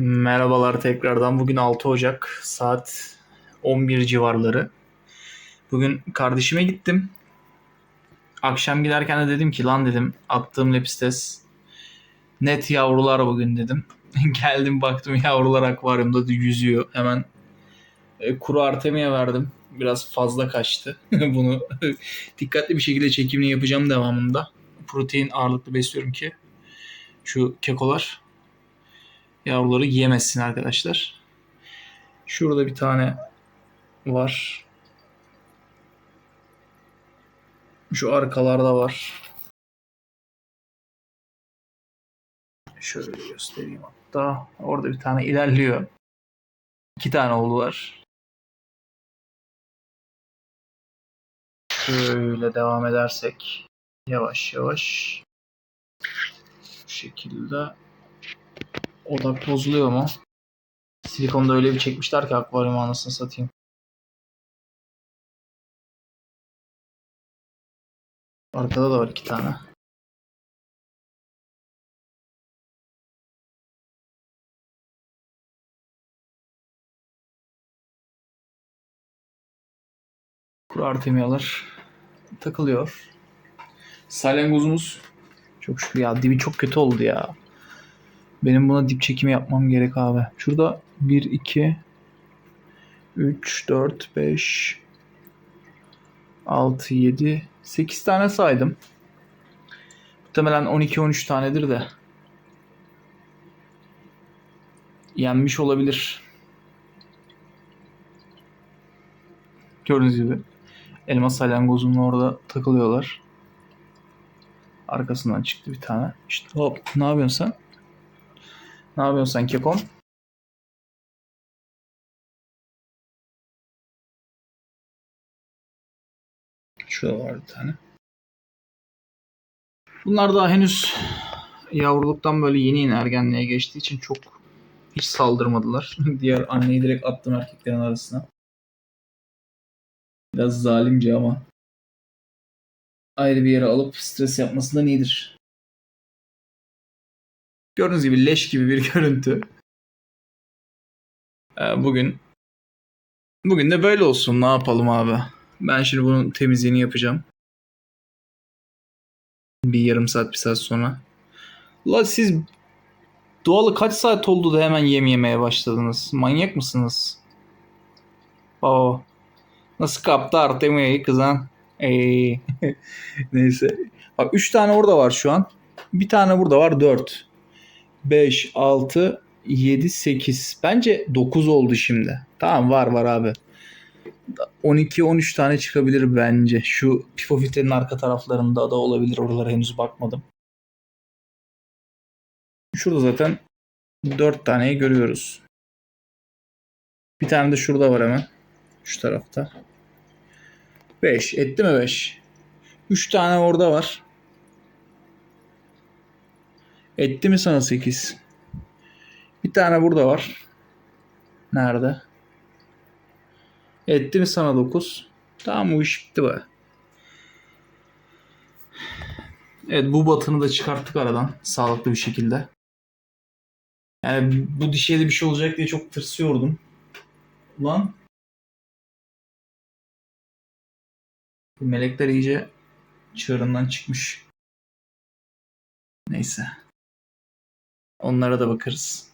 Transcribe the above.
Merhabalar tekrardan. Bugün 6 Ocak saat 11 civarları. Bugün kardeşime gittim. Akşam giderken de dedim ki lan dedim attığım lepistes net yavrular bugün dedim. Geldim baktım yavrular akvaryumda da yüzüyor. Hemen e, kuru artemia verdim. Biraz fazla kaçtı. Bunu dikkatli bir şekilde çekimini yapacağım devamında. Protein ağırlıklı besliyorum ki şu kekolar yavruları yemezsin arkadaşlar. Şurada bir tane var. Şu arkalarda var. Şöyle göstereyim hatta. Orada bir tane ilerliyor. İki tane oldular. Şöyle devam edersek yavaş yavaş bu şekilde odak bozuluyor mu? Silikonda öyle bir çekmişler ki akvaryum anasını satayım. Arkada da var iki tane. Kuru artemiyalar takılıyor. Salyangozumuz çok şükür ya dibi çok kötü oldu ya. Benim buna dip çekimi yapmam gerek abi. Şurada 1, 2, 3, 4, 5, 6, 7, 8 tane saydım. Muhtemelen 12-13 tanedir de. Yenmiş olabilir. Gördüğünüz gibi. Elma salyangozunun orada takılıyorlar. Arkasından çıktı bir tane. İşte hop ne yapıyorsun sen? Ne yapıyorsun sen Kekom? Şurada var bir tane. Bunlar daha henüz yavruluktan böyle yeni yeni ergenliğe geçtiği için çok hiç saldırmadılar. Diğer anneyi direkt attım erkeklerin arasına. Biraz zalimce ama ayrı bir yere alıp stres yapmasından iyidir. Gördüğünüz gibi leş gibi bir görüntü. Ee, bugün bugün de böyle olsun. Ne yapalım abi? Ben şimdi bunun temizliğini yapacağım. Bir yarım saat, bir saat sonra. La siz doğalı kaç saat oldu da hemen yem yemeye başladınız? Manyak mısınız? Oo. Nasıl kaptı Artemia'yı kızan? Ee, neyse. Bak 3 tane orada var şu an. Bir tane burada var 4. 5, 6, 7, 8. Bence 9 oldu şimdi. Tamam var var abi. 12-13 tane çıkabilir bence. Şu pifofitlerin arka taraflarında da olabilir. Oralara henüz bakmadım. Şurada zaten 4 taneyi görüyoruz. Bir tane de şurada var hemen. Şu tarafta. 5. Etti mi 5? 3 tane orada var. Etti mi sana 8? Bir tane burada var. Nerede? Etti mi sana 9? Tamam bu iş bitti be. Evet bu batını da çıkarttık aradan sağlıklı bir şekilde. Yani bu dişiye de bir şey olacak diye çok tırsıyordum. Ulan melekler iyice çığırından çıkmış. Neyse. Onlara da bakarız.